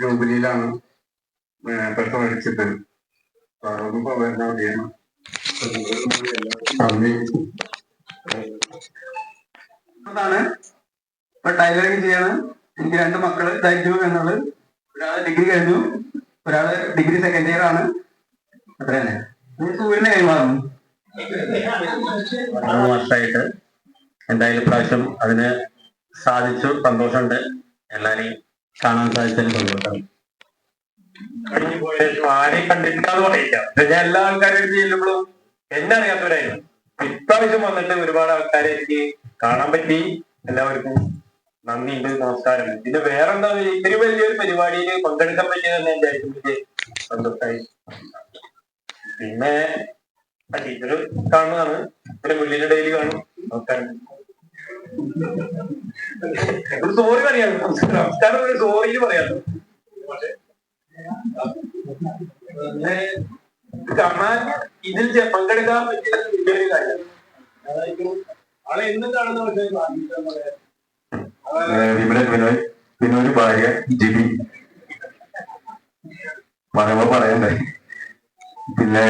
ജൂബിലിയിലാണ് petrol അടിച്ചത് അതൊന്നും ഇപ്പൊ ടൈലറിങ് ചെയ്യാണ്. എനിക്ക് രണ്ട് മക്കൾ തയ്ച്ചു എന്നുള്ളത്. ഒരാൾ ഡിഗ്രി കഴിഞ്ഞു ഒരാൾ ഡിഗ്രി സെക്കൻഡ് ഇയർ ആണ്. അത്ര തന്നെ. സൂര്യനെ കൈമാറുന്നു വർഷമായിട്ട് എന്തായാലും പ്രാവശ്യം അതിന് സാധിച്ചു സന്തോഷമുണ്ട്. എല്ലാരെയും കാണാൻ സാധിച്ചതിന് സന്തോഷം. ആരെയും കണ്ടിട്ടില്ലാന്ന് പറയില്ല. ഞാൻ എല്ലാ ആൾക്കാരും ചെല്ലുമ്പോഴും എന്നെ അറിയാത്തവരായിരുന്നു ഇപ്രാവശ്യം വന്നിട്ട് ഒരുപാട് ആൾക്കാരെ എനിക്ക് കാണാൻ പറ്റി. എല്ലാവർക്കും നന്ദിയുണ്ട് നമസ്കാരം. പിന്നെ വേറെന്താ ഇത്തിരി വലിയൊരു പരിപാടിയിൽ പങ്കെടുക്കാൻ പറ്റിയതെന്ന് എന്റെ ഏറ്റവും സന്തോഷമായി. പിന്നെ ടീച്ചർ കാണുന്നതാണ്. പിന്നെ മുള്ളിന്റെ ഡെയിലി കാണും. നമസ്കാരം. സോറി പറയാം. നമസ്കാരം ഒരു സോറി പറയാം. പിന്നെ കാണാൻ ഇതിൽ പങ്കെടുക്കാൻ പറ്റിയ കാര്യം. ആളെ കാണുന്ന വിനോയ് ഭാര്യ ജിബി. പറയുമ്പോ പറയണ്ടേ? പിന്നെ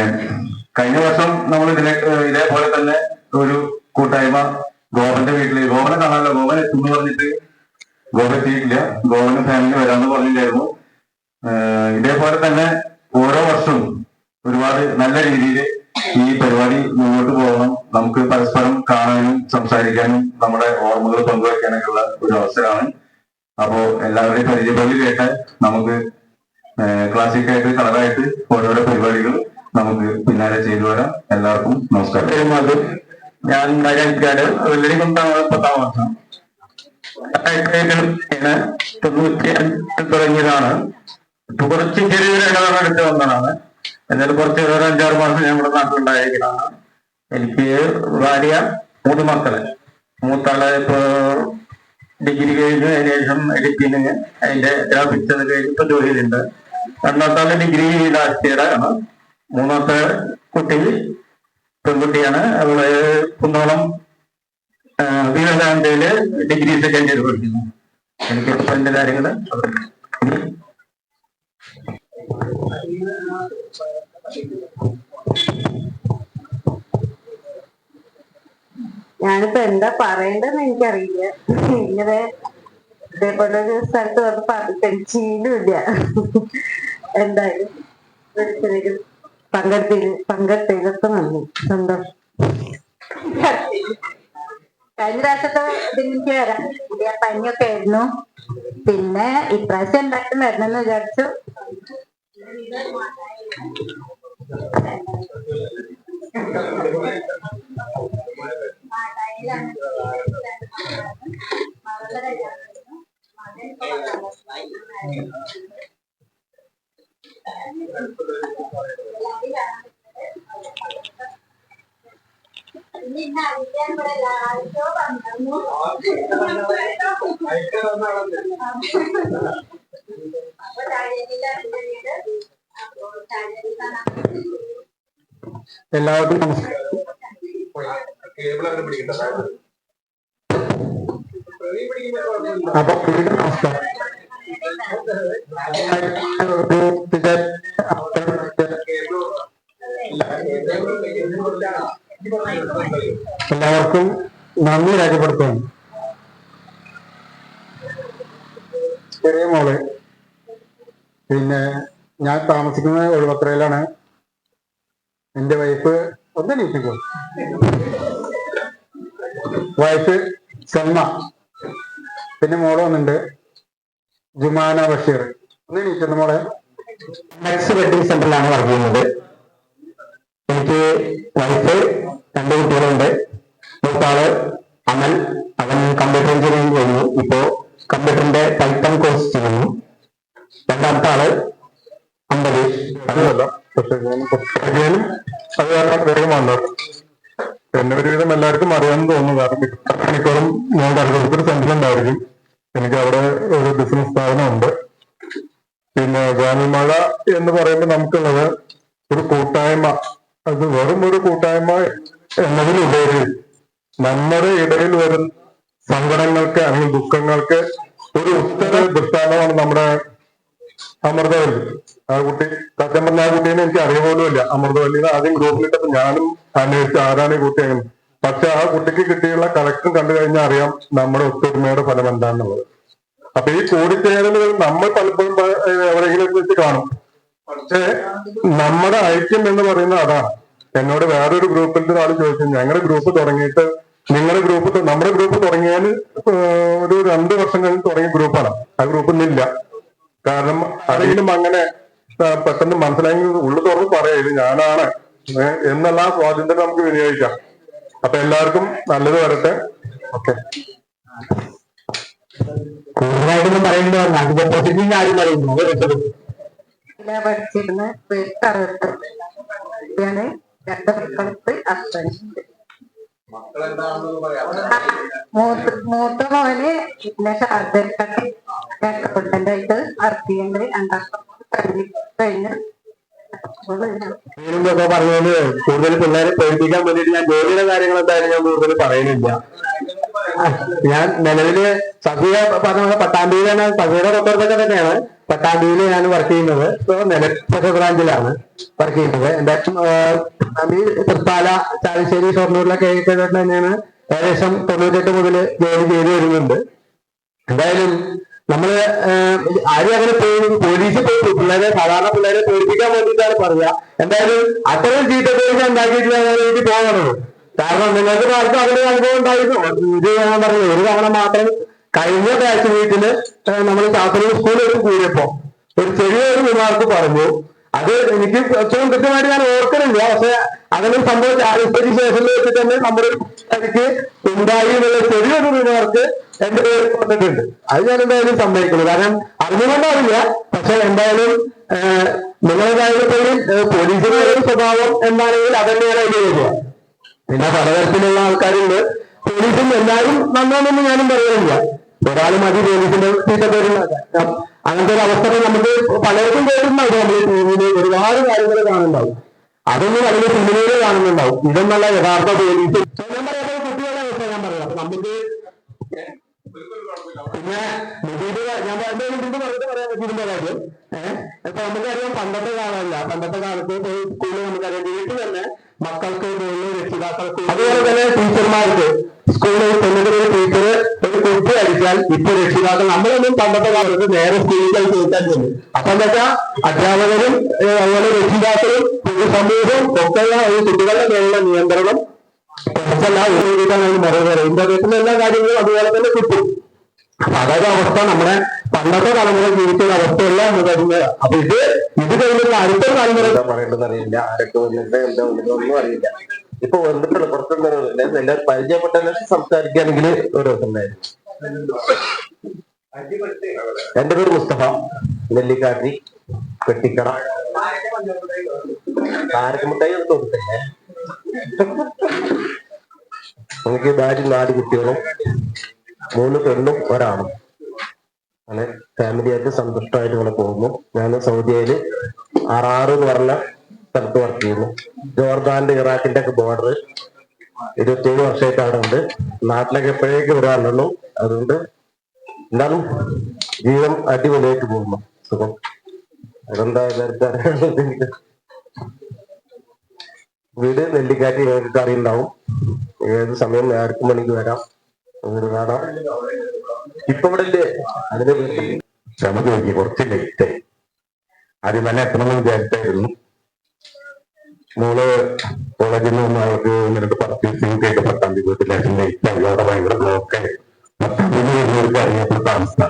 കഴിഞ്ഞ വർഷം നമ്മൾ ഇതിലെ ഇതേപോലെ തന്നെ ഒരു കൂട്ടായ്മ ഗോവന്റെ വീട്ടിൽ ഗോവനെ കാണാനല്ലോ ഗോവൻ എത്തുമെന്ന് പറഞ്ഞിട്ട് ഗോവ എത്തിയിട്ടില്ല. ഗോവന് ഫാമിലി വരാമെന്ന് പറഞ്ഞിട്ടായിരുന്നു ഇതേപോലെ തന്നെ ഓരോ വർഷവും ഒരുപാട് നല്ല രീതിയിൽ ഈ പരിപാടി മുന്നോട്ട് പോകണം. നമുക്ക് പരസ്പരം കാണാനും സംസാരിക്കാനും നമ്മുടെ ഓർമ്മകൾ പങ്കുവയ്ക്കാനൊക്കെ ഉള്ള ഒരു അവസരമാണ്. അപ്പോ എല്ലാവരുടെയും പരിചയപ്പള്ളി കേട്ട് നമുക്ക് ക്ലാസിക് ആയിട്ട് കളറായിട്ട് ഓരോരോ പരിപാടികൾ നമുക്ക് പിന്നാലെ ചെയ്തു വരാം. എല്ലാവർക്കും നമസ്കാരം. ഞാൻ മര്യാദക്കാട് വെള്ളരി കൊണ്ടാണ് പത്താം വർഷം തൊണ്ണൂറ്റി അഞ്ചിൽ തുടങ്ങിയതാണ്. കുറച്ച് ചെറിയൊരു ഇടവേള എടുത്ത് വന്നതാണ്. എന്നാലും കുറച്ച് ഒരു അഞ്ചാറ് മാസം ഞങ്ങളുടെ നാട്ടിലുണ്ടായിരിക്കുന്നതാണ് എനിക്ക് ഭാര്യ മൂന്ന് മക്കൾ. മൂത്താൾ ഇപ്പോ ഡിഗ്രി കഴിഞ്ഞു അതിന് ശേഷം എഡിറ്റിങ് അതിന്റെ ഗ്രാഫിക്സ് അത് കഴിഞ്ഞ് ഇപ്പൊ ജോലിയിലുണ്ട്. ചെയ്തിട്ടുണ്ട് ആൾ ഡിഗ്രി ലാസ്റ്റ് ഇയർ ആണ്. മൂന്നാമത്തെ കുട്ടി പെൺകുട്ടിയാണ്. അവൾ കുന്നോളം വിവേകാനന്ദയിൽ ഡിഗ്രി സെക്കൻഡ് ഇയർ പഠിക്കുന്നു. എനിക്ക് എന്റെ കാര്യങ്ങൾ. ഇനി ഞാനിപ്പോ എന്താ പറയണ്ടെന്ന് എനിക്കറിയില്ല. ഇങ്ങനെ ഇതേപോലെ ഒരു സ്ഥലത്ത് വന്ന് പറഞ്ഞു ശീലമില്ല എന്തായാലും പങ്കെടുത്തിൽ പങ്കെടുത്തതിലൊക്കെ നന്ദി. സന്തോഷം. കഴിഞ്ഞ പ്രാവശ്യത്തെ ഇതിലേക്ക് വരാം പുതിയ പനിയൊക്കെ ആയിരുന്നു. പിന്നെ ഇപ്രാവശ്യം എന്തായാലും വരണമെന്ന് വിചാരിച്ചു. എല്ലാവർക്കും നമസ്കാരം അപ്പൊ നമസ്കാരം എല്ലാവർക്കും നന്ദി രേഖപ്പെടുത്തുന്നു. ചെറിയ മോൾ. പിന്നെ ഞാൻ താമസിക്കുന്നത് ഒഴിവത്രയിലാണ് എന്റെ വൈഫ് ഒന്ന് നീട്ടിക്കോ വൈഫ് സെൽമ. പിന്നെ മോൾ വന്നിട്ടുണ്ട് ജുമാന ബഷീർ നമ്മളെ നെക്സ്റ്റ് വെഡിങ് സെന്ററിലാണ് വർക്ക് ചെയ്യുന്നത്. എനിക്ക് വൈഫ് രണ്ട് കുട്ടികളുണ്ട്. മൂത്താൾ അമൽ. അവൻ കമ്പ്യൂട്ടർ എഞ്ചിനീയറിംഗ് ചെയ്യുന്നു. ഇപ്പോ കമ്പ്യൂട്ടറിന്റെ പൈത്തൺ കോഴ്സ് ചെയ്യുന്നു. രണ്ടാമത്തെ ആൾ പുസ്തകത്തിലും അത് ഒരുവിധം എല്ലാവർക്കും അറിയാമെന്ന് തോന്നുന്നു. കാരണം മണിക്കൂറും ഞാൻ കടകൊടുത്തൊരു സെന്ററിലുണ്ടായിരിക്കും. എനിക്ക് അവിടെ ഒരു ബിസിനസ് സ്ഥാപനമുണ്ട്. പിന്നെ വേനൽമഴ എന്ന് പറയുമ്പോൾ നമുക്കുള്ളത് ഒരു കൂട്ടായ്മ. അത് വെറും ഒരു കൂട്ടായ്മ എന്നതിലുപരി നമ്മുടെ ഇടയിൽ വരുന്ന സങ്കടങ്ങൾക്ക് അല്ലെങ്കിൽ ദുഃഖങ്ങൾക്ക് ഒരു ഉത്തര ദൃഷ്ടാന്തമാണ് നമ്മുടെ അമൃതവല്ലി. ആ കുട്ടി സത്യം പറഞ്ഞ ആ കുട്ടീനെ എനിക്ക് അറിയ പോലും ഇല്ല അമൃതവല്ലിനെ ആദ്യം ഗ്രൂപ്പിലിട്ടപ്പോ ഞാനും അന്വേഷിച്ചു ആരാണ് ഈ കുട്ടി അങ്ങനെ പക്ഷെ ആ കുട്ടിക്ക് കിട്ടിയുള്ള കളക്ഷൻ കണ്ടു കഴിഞ്ഞാൽ അറിയാം നമ്മുടെ ഒത്തൊരുമയുടെ ഫലം എന്താണെന്നുള്ളത്. അപ്പൊ ഈ കൂടിച്ചേരലുകൾ നമ്മൾ പലപ്പോഴും എവിടെയെങ്കിലും വെച്ച് കാണും. പക്ഷേ നമ്മുടെ ഐക്യം എന്ന് പറയുന്നത് അതാണ്. എന്നോട് വേറൊരു ഗ്രൂപ്പിൽ ഒരാൾ ചോദിച്ചു ഞങ്ങളുടെ ഗ്രൂപ്പ് തുടങ്ങിയിട്ട് നിങ്ങളുടെ ഗ്രൂപ്പ് നമ്മുടെ ഗ്രൂപ്പ് തുടങ്ങിയാൽ ഒരു രണ്ട് വർഷം കഴിഞ്ഞ് തുടങ്ങിയ ഗ്രൂപ്പാണ്. ആ ഗ്രൂപ്പ് ഇന്നില്ല കാരണം ആരെങ്കിലും അങ്ങനെ പെട്ടെന്ന് മനസ്സിലായെങ്കിൽ ഉള്ളു തുറന്ന് പറയാം ഇത് ഞാനാണ് എന്നുള്ള ആ സ്വാതന്ത്ര്യം നമുക്ക് വിനിയോഗിക്കാം. അപ്പൊ എല്ലാവർക്കും നല്ലത് വരട്ടെ. ഓക്കെ. കൂടുതലായിട്ടൊന്നും പറയേണ്ടി അതിന്റെ മൂത്ത മോന് പിന്നെ ഷാർജക്കാട്ട് രക്ഷപ്പെട്ടതായിട്ട് അർത്തിയുണ്ട് രണ്ടാം കഴിഞ്ഞ്. ഒക്കെ പറഞ്ഞത് കൂടുതൽ പിള്ളേരെ പേടിപ്പിക്കാൻ വേണ്ടിയിട്ട് ഞാൻ ജോലിയുടെ കാര്യങ്ങൾ എന്തായാലും ഞാൻ കൂടുതൽ പറയുന്നില്ല. ഞാൻ നിലവിൽ സഫിയ പറഞ്ഞ പട്ടാമ്പിയിലാണ് സഫിയുടെ തൊട്ടടുത്തൊക്കെ തന്നെയാണ്. പട്ടാമ്പിയിൽ ഞാൻ വർക്ക് ചെയ്യുന്നത്. ഇപ്പൊ നിലപ്പശ ബ്രാഞ്ചിലാണ് വർക്ക് ചെയ്യുന്നത്. എന്റെ തൃപ്പാല ചാലശ്ശേരി ഷൊർണൂരിലൊക്കെ ആയിട്ട് തന്നെയാണ്. ഏകദേശം തൊണ്ണൂറ്റെട്ട് മുതൽ ജോലി ചെയ്തു വരുന്നുണ്ട്. എന്തായാലും നമ്മൾ ആരും അങ്ങനെ പോയി പോലീസ് പോയി പിള്ളേരെ സാധാരണ പിള്ളേരെ പേടിപ്പിക്കാൻ വേണ്ടിയിട്ടാണ് പറയുക. എന്തായാലും അത്രയും ചീത്ത പേര് ഉണ്ടാക്കിയിട്ടില്ല എനിക്ക് പോകണത് കാരണം നിങ്ങൾക്ക് അങ്ങനെ ഒരു അനുഭവം ഉണ്ടായിരുന്നു. ഇത് ഞാൻ പറഞ്ഞു ഒരു തവണ മാത്രം കഴിഞ്ഞ ബാച്ച് വീട്ടിൽ നമ്മൾ കാസർഗോഡ് സ്കൂളിലേക്ക് കൂടിയപ്പോ ഒരു ചെറിയൊരു വിമാർക്ക് പറഞ്ഞു. അത് എനിക്ക് ഏറ്റവും കൃത്യമായിട്ട് ഞാൻ ഓർക്കുന്നില്ല. പക്ഷെ അങ്ങനെ സംഭവം ചാലിപ്പതി സ്റ്റേഷനിൽ വെച്ച് തന്നെ നമ്മുടെ എനിക്ക് ഉണ്ടായി എന്നുള്ള ചെറിയൊരു റിമാർക്ക് എന്റെ പേര് വന്നിട്ടുണ്ട്. അത് ഞാൻ എന്തായാലും സമ്മതിക്കുന്നു. കാരണം അറിഞ്ഞുകൊണ്ടറിയില്ല. പക്ഷെ എന്തായാലും നിങ്ങളെന്തായാലും നിങ്ങളേതായാലും ഒരു സ്വഭാവം എന്താണെങ്കിൽ അതന്നെയാണ് അതിന്റെ വരിക പിന്നെ പലതരത്തിലുള്ള ആൾക്കാരുണ്ട്. പോലീസും എല്ലാവരും നന്നാണെന്ന് ഞാനും പറയുന്നില്ല. ഒരാൾ മതി പോലീസിന്റെ പേരുണ്ടാക്കാൻ അങ്ങനത്തെ ഒരു അവസ്ഥ നമുക്ക് പലർക്കും കേട്ടിട്ടുണ്ടാവും. നമ്മൾ ടി വിയിൽ ഒരുപാട് കാര്യങ്ങൾ കാണുന്നുണ്ടാവും. അതൊന്നും അതിന്റെ സിനിമയിൽ കാണുന്നുണ്ടാവും. ഇതെന്നുള്ള യഥാർത്ഥ പോലീസ്. ഞാൻ പറയാത്ത കുട്ടികളുടെ അവസ്ഥ ഞാൻ പറയാം. നമുക്ക് പിന്നെ ഞാൻ മുജീബ് പറഞ്ഞിട്ട് പറയാൻ മുജീബിന്റെ കാര്യം. ഏഹ് ഇപ്പൊ നമുക്കറിയാം പണ്ടത്തെ കാലമല്ല. പണ്ടത്തെ കാലത്ത് സ്കൂളിൽ നമുക്കറിയാം വീട്ടിൽ തന്നെ മക്കൾക്ക് രക്ഷിതാക്കൾക്ക് അതുപോലെ തന്നെ ടീച്ചർമാർക്ക് സ്കൂളിൽ പെണ്ണുങ്ങളുടെ ഒരു ടീച്ചർ ഒരു കുട്ടി അടിച്ചാൽ ഇപ്പൊ രക്ഷിതാക്കൾ നമ്മളൊന്നും പണ്ടത്തെ കാലത്ത് നേരെ സ്കൂളിൽ ചോദിക്കാൻ ചെന്നു. അപ്പൊ എന്താ അധ്യാപകരും അതുപോലെ രക്ഷിതാക്കളും സമൂഹവും ഈ കുട്ടികളുടെ മേലുള്ള നിയന്ത്രണം കുറച്ചല്ല ഒരു രീതിയിലാണ് മറുപടി ഇന്റർനെറ്റിലെ എല്ലാ കാര്യങ്ങളും അതുപോലെ തന്നെ കിട്ടും. അപ്പൊ അതായത് അവസ്ഥ നമ്മുടെ പണ്ടത്തെ തലമുറ ജീവിക്കുന്ന അവസ്ഥയല്ല എന്ന് പറയുന്നത് അപ്പൊ ഇത് ഇത് കഴിഞ്ഞിട്ട് അടുത്ത തലമുറ പറയേണ്ടത് അറിയില്ല. ആരൊക്കെ വന്നിട്ട് എന്താ ഒന്നും അറിയില്ല. ഇപ്പൊ വന്നിട്ടുള്ള പുറത്തുനിന്ന് എല്ലാവരും പരിചയപ്പെട്ട സംസാരിക്കുകയാണെങ്കിൽ ഒരു ദിവസം ഉണ്ടായിരുന്നു. എന്റെ പേര് മുസ്തഫ. നെല്ലിക്കാട്ടി കെട്ടിക്കട കാരക്കമുട്ടായി ഒന്നും കൊടുത്തില്ലേ എനിക്ക് ഭാര്യ നാല് കുട്ടികളും. മൂന്ന് പെണ്ണും ഒരാണും. അങ്ങനെ ഫാമിലി ആയിട്ട് സന്തുഷ്ടമായിട്ട് ഇങ്ങനെ പോകുന്നു. ഞാൻ സൗദിയയിൽ ആറാറ് എന്ന് പറഞ്ഞ സ്ഥലത്ത് വർക്ക് ചെയ്യുന്നു. ജോർദാന്റെ ഇറാഖിന്റെ ഒക്കെ ബോർഡർ ഇരുപത്തിയേഴ് വർഷമായിട്ട് അവിടെ ഉണ്ട്. നാട്ടിലേക്ക് എപ്പോഴേക്ക് വരാനുള്ളൂ അതുകൊണ്ട് എന്തായാലും ജീവൻ അടിപൊളിയായിട്ട് പോകുന്നു. സുഖം. അതെന്താ എല്ലാവർക്കും വീട് നെല്ലിക്കാറ്റ് നിങ്ങൾക്ക് അറിയുണ്ടാവും ഏത് സമയം? ആർക്കും മണിക്ക് വരാം. കാണാം ഇപ്പൊ ഇവിടെ ഇല്ലേ അതിന്റെ ക്ഷമ ചോദിക്കി കുറച്ച് ലേറ്റ് ആദ്യം തന്നെ എത്തണമെന്ന് വിചാരിച്ചായിരുന്നു മോൾ കോളേജിൽ നിന്ന് അവർക്ക് ഇങ്ങനെ രണ്ട് പർച്ചേസിംഗ് ചെയ്ത് പത്താം തീയതി തൊട്ട് ലേശം ലേറ്റ് ആയി അവിടെ ഭയങ്കര ബ്ലോക്ക് പത്താം തീയതി അറിയപ്പെട്ട അവസ്ഥ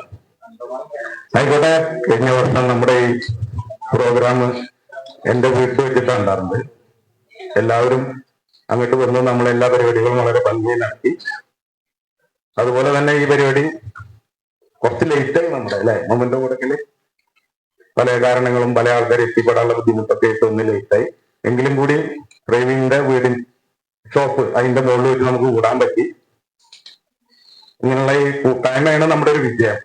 ആയിക്കോട്ടെ കഴിഞ്ഞ വർഷം നമ്മുടെ ഈ പ്രോഗ്രാം എന്റെ വീട്ടിൽ വെച്ചിട്ടാണ് ഉണ്ടായിരുന്നത് എല്ലാവരും അങ്ങോട്ട് വന്ന് നമ്മളെല്ലാ പരിപാടികളും വളരെ ഭംഗിയിലാക്കി. അതുപോലെ തന്നെ ഈ പരിപാടി കുറച്ച് ലേറ്റായി നമ്മുടെ അല്ലെ? മൊമെന്റോ കൊടുക്കൽ പല കാരണങ്ങളും പല ആൾക്കാർ എത്തിപ്പെടാനുള്ള ബുദ്ധിമുട്ടൊക്കെ ആയിട്ട് ഒന്ന് ലേറ്റായി എങ്കിലും കൂടി പ്രേമിന്റെ വീടിൻ ഷോപ്പ് അതിന്റെ മുകളിൽ വെച്ച് നമുക്ക് കൂടാൻ പറ്റി. ഇങ്ങനെയുള്ള ഈ കൂട്ടായ്മയാണ് നമ്മുടെ ഒരു വിജയം.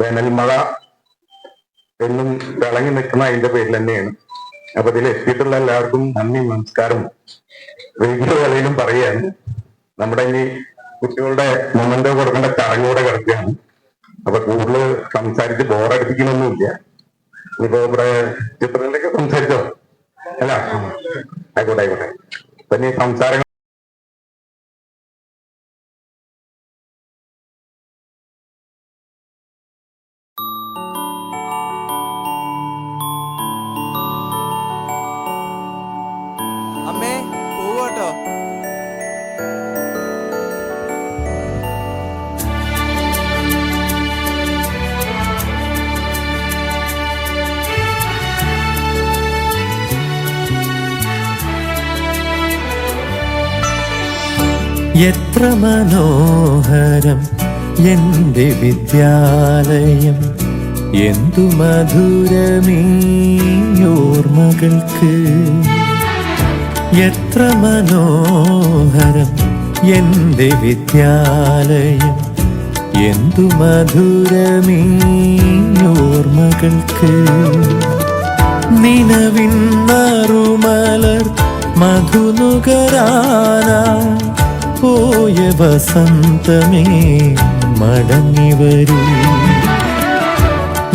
വേനൽ മഴ എന്നും തിളങ്ങി നിൽക്കുന്ന അതിന്റെ പേരിൽ തന്നെയാണ്. അപ്പൊ ഇതിൽ എത്തിയിട്ടുള്ള എല്ലാവർക്കും നന്ദി നമസ്കാരം. വൈകിട്ട് വേളയിലും പറയാണ് നമ്മുടെ ഇനി കുട്ടികളുടെ മൊമെന്റോ കൊടുക്കേണ്ട ചടങ്ങൂടെ കിടക്കുകയാണ്. അപ്പൊ കൂടുതൽ സംസാരിച്ച് ബോറടിപ്പിക്കണമൊന്നുമില്ല ഇപ്പൊ ഇവിടെ ചിത്രത്തിലൊക്കെ സംസാരിച്ചോ? അല്ല ആയിക്കോട്ടെ ആയിക്കോട്ടെ. പിന്നെ സംസാരങ്ങൾ എത്ര മനോഹരം എന്റെ വിദ്യാലയം. എന്തു മധുരമീ ഓർമ്മകൾക്ക് എത്ര മനോഹരം എന്റെ വിദ്യാലയം. എന്തു മധുരമീ ഓർമ്മകൾക്ക് നിലവിൻ നറുമലർ മധുനുകരാനായി പോയ വസന്തമേ മടങ്ങി വരൂ.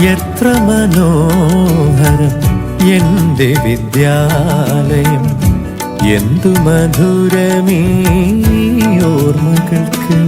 എത്ര മനോഹരം എന്റെ വിദ്യാലയം. എന്തു മധുരമീ ഓർമ്മകൾക്ക്.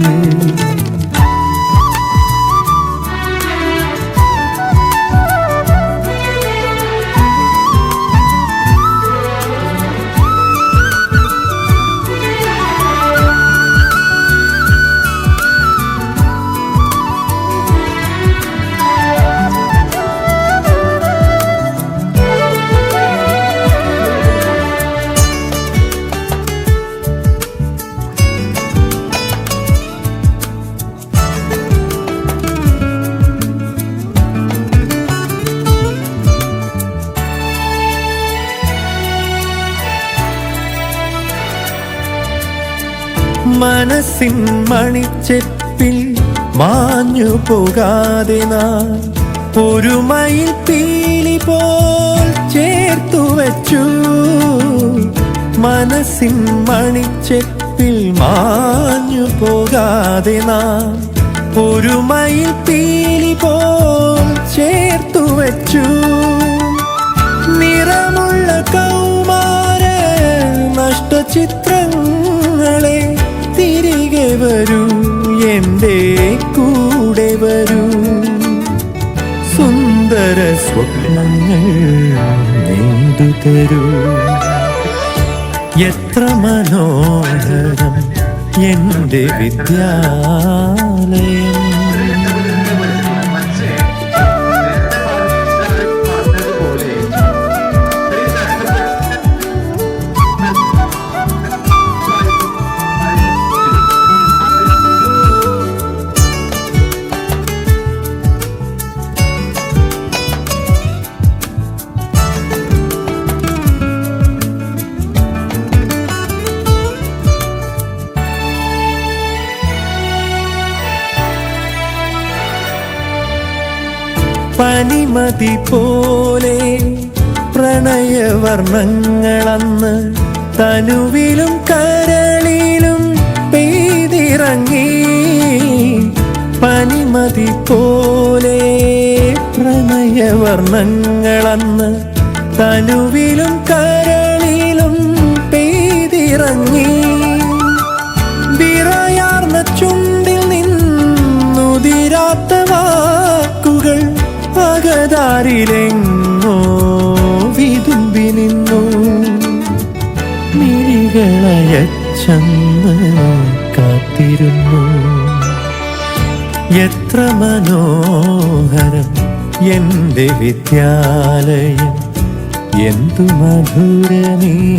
മനസ്സിൻ മണിച്ചെപ്പിൽ മാഞ്ഞു പോകാതെ നാം ഒരു മയിൽ പീലി പോൽ ചേർത്തു വച്ചു. മനസ്സിൻ മണിച്ചെപ്പിൽ മാഞ്ഞു പോകാതെ നാം ഒരു മയിൽ പീലി പോൽ ചേർത്തു തരൂ. എത്ര മനോഹരം എന്റെ വിദ്യാലയം. പനിമതി പോലെ പ്രണയവർണങ്ങളന്ന് തനുവിലും കരളിലും പെയ്തിറങ്ങി. പനിമതി പോലെ പ്രണയവർണങ്ങളന്ന് തനുവിലും കരളിലും പകതാരിലെങ്ങോ വിതുമ്പി നിന്നു. മിഴികളയച്ചന്ന് കാത്തിരുന്നു. എത്ര മനോഹരം എന്റെ വിദ്യാലയം. എന്തു മധുരമീ